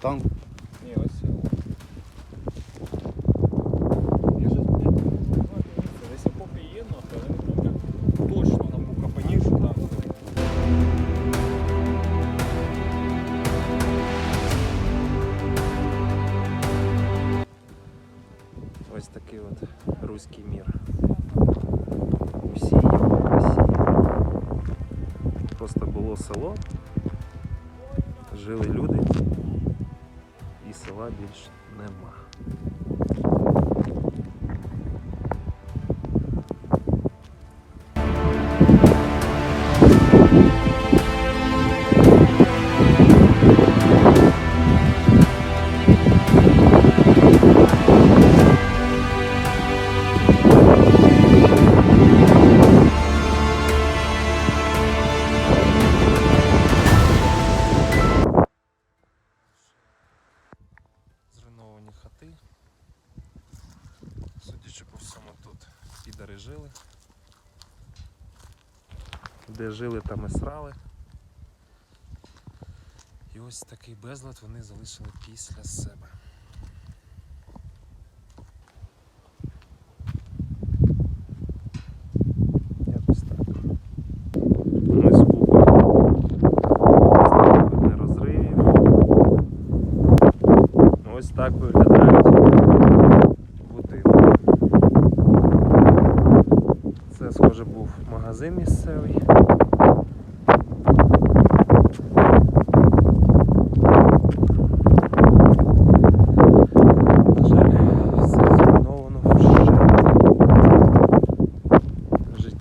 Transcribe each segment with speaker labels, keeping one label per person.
Speaker 1: Там
Speaker 2: Ні, ось. Я щось блядь, не знаю, місце. Десь окопи є, нахуй, але не пам'ятаю точно на Букапані, що там.
Speaker 3: Ось такий от руський мір. Усі його красі. Просто було село, жили люди, і Села більш нема. Судячи по всьому, тут підари жили. Де жили, там і срали. І ось такий безлад вони залишили після себе. Ось так виглядають будинки. Це, схоже, був магазин місцевий.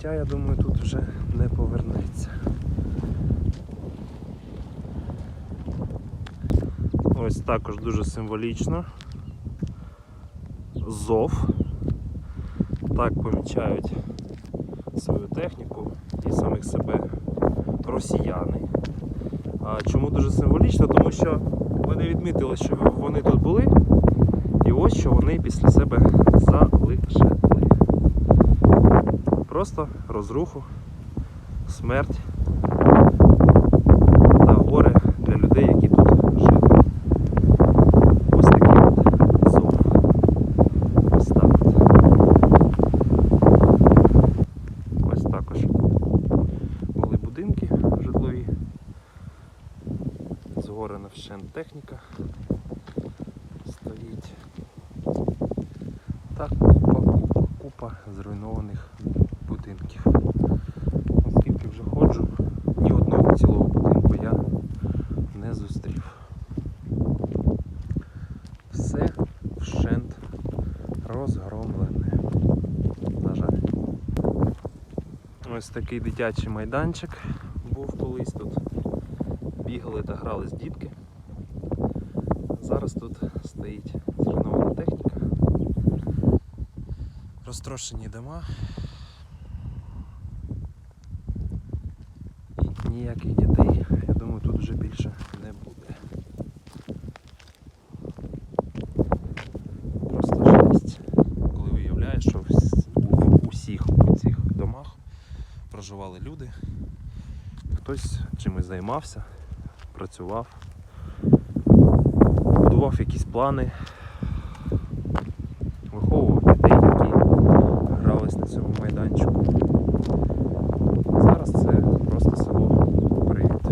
Speaker 3: Я думаю, тут вже не повернеться. Ось також дуже символічно. ЗОВ. Так помічають свою техніку і самих себе росіяни. А чому дуже символічно? Тому що вони відмітили, що вони тут були, і ось що вони після себе залишили. Просто розруху, смерть та горе для людей, які тут жили. Ось такий от зов. Ось так от. Ось також були будинки житлові. Згорена вщент техніка стоїть. Так, купа, купа, купа зруйнованих будинків. Оскільки вже ходжу, ні одного цілого будинку я не зустрів. Все вщент розгромлене. На жаль. Ось такий дитячий майданчик був колись тут. Бігали та грались дітки. Зараз тут стоїть зруйнована техніка. Розтрошені дома. І ніяких дітей, я думаю, тут вже більше проживали люди, хтось чимось займався, працював, будував якісь плани, виховував дітей, які грались на цьому майданчику. Зараз це просто село Привіт.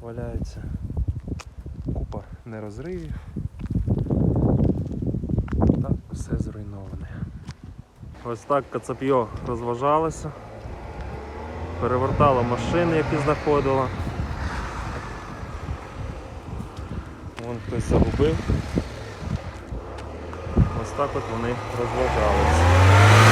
Speaker 3: Валяються купа нерозривів. Все зруйноване. Ось так Кацап'йо розважалося. Перевертало машини, які знаходила. Вон хтось загубив. Ось так от вони розважалися.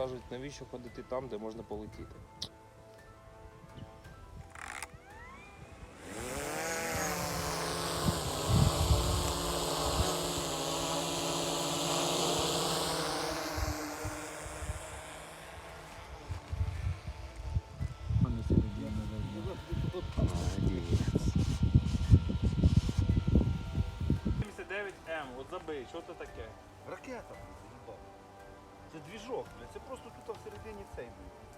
Speaker 3: кажуть, навіщо ходити там, де можна полетіти. Що це таке?
Speaker 1: Ракета. Це двіжок, блядь, це просто тут всередині цей, блядь.